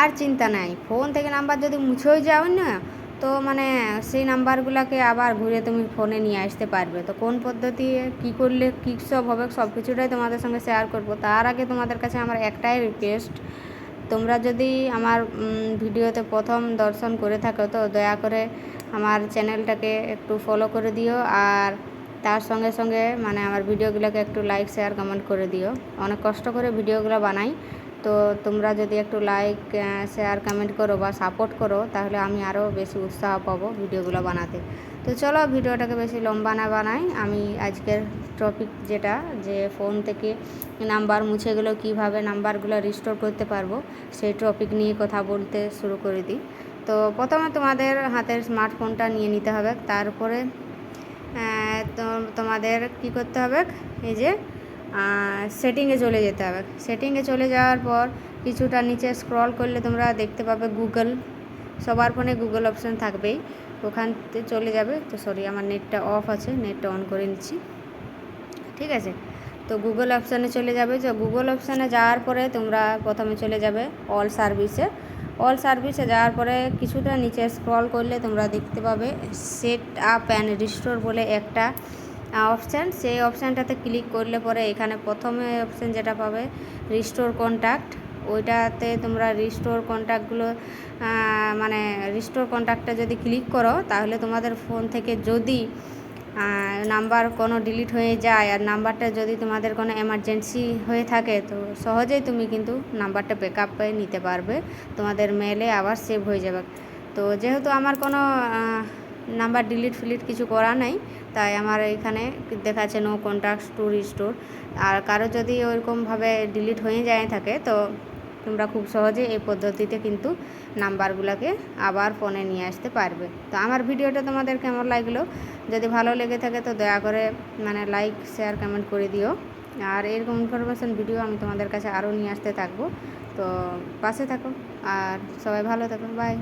আর চিন্তা নাই। ফোন থেকে নাম্বার যদি মুছেও যাও না, তো মানে সেই নাম্বারগুলোকে আবার ঘুরে তুমি ফোনে নিয়ে আসতে পারবে। তো কোন পদ্ধতি, কী করলে, কী সব হবে, সব কিছুটাই তোমাদের সঙ্গে শেয়ার করব। তার আগে তোমাদের কাছে আমার একটাই রিকোয়েস্ট তোমরা যদি আমার ভিডিওতে প্রথম দর্শন করে থাকো, তো দয়া করে আমার চ্যানেলটাকে একটু ফলো করে দিও। আর তার সঙ্গে সঙ্গে মানে আমার ভিডিওগুলোকে একটু লাইক শেয়ার কমেন্ট করে দিও। অনেক কষ্ট করে ভিডিওগুলো বানাই। তো তোমরা যদি একটু লাইক শেয়ার কমেন্ট করো বা সাপোর্ট করো, তাহলে আমি আরও বেশি উৎসাহ পাবো ভিডিওগুলো বানাতে। তো চলো ভিডিওটাকে বেশি লম্বা না বানাই। আমি আজকের টপিক যেটা, যে ফোন থেকে নাম্বার মুছে গেলেও কীভাবে নাম্বারগুলো রিস্টোর করতে পারব, সেই টপিক নিয়ে কথা বলতে শুরু করে দিই। তো প্রথমে তোমাদের হাতের স্মার্টফোনটা নিয়ে নিতে হবে। তারপরে তোমাদের কি করতে হবে? এই যে সেটিংয়ে চলে যেতে হবে। সেটিংয়ে চলে যাওয়ার পর কিছুটা নিচে স্ক্রল করলে তোমরা দেখতে পাবে গুগল সবার ফোনে গুগল অপশান থাকবেই। ওখান থেকে চলে যাবে। তো সরি আমার নেটটা অফ আছে। নেটটা অন করে নিচ্ছি। ঠিক আছে? তো গুগল অপশানে চলে যাবে। যে গুগল অপশানে যাওয়ার পরে তোমরা প্রথমে চলে যাবে অল সার্ভিসে অল সার্ভিসে যাওয়ার পরে কিছুটা নিচে স্ক্রল করলে তোমরা দেখতে পাবে সেট আপ অ্যান্ড রিস্টোর বলে একটা অপশান সেই অপশানটাতে ক্লিক করলে পরে এখানে প্রথমে অপশান যেটা পাবে রিস্টোর কন্ট্যাক্ট ওইটাতে তোমরা রিস্টোর কন্ট্যাক্টগুলো মানে রিস্টোর কন্ট্যাক্টটা যদি ক্লিক করো, তাহলে তোমাদের ফোন থেকে যদি নাম্বার কোনো ডিলিট হয়ে যায় আর নাম্বারটা যদি তোমাদের কোনো এমার্জেন্সি হয়ে থাকে, তো সহজেই তুমি কিন্তু নাম্বারটা ব্যাক আপে নিতে পারবে। তোমাদের মেলে আবার সেভ হয়ে যাবে। তো যেহেতু আমার কোনো নাম্বার ডিলিট ফিলিট কিছু করা নাই, তাই আমার এখানে দেখাচ্ছে নো কন্ট্যাক্টস টু রিস্টোর আর কারও যদি ওইরকমভাবে ডিলিট হয়ে যায় থাকে, তো তোমরা খুব সহজে এই পদ্ধতিতে কিন্তু নাম্বারগুলোকে আবার ফোনে নিয়ে আসতে পারবে। তো আমার ভিডিওটা তোমাদের কেমন লাগল? যদি ভালো লেগে থাকে, তো দয়া করে মানে লাইক শেয়ার কমেন্ট করে দিও। আর এরকম ইনফরমেশান ভিডিও আমি তোমাদের কাছে আরও নিয়ে আসতে থাকব। তো পাশে থাকো, আর সবাই ভালো থাকো বাই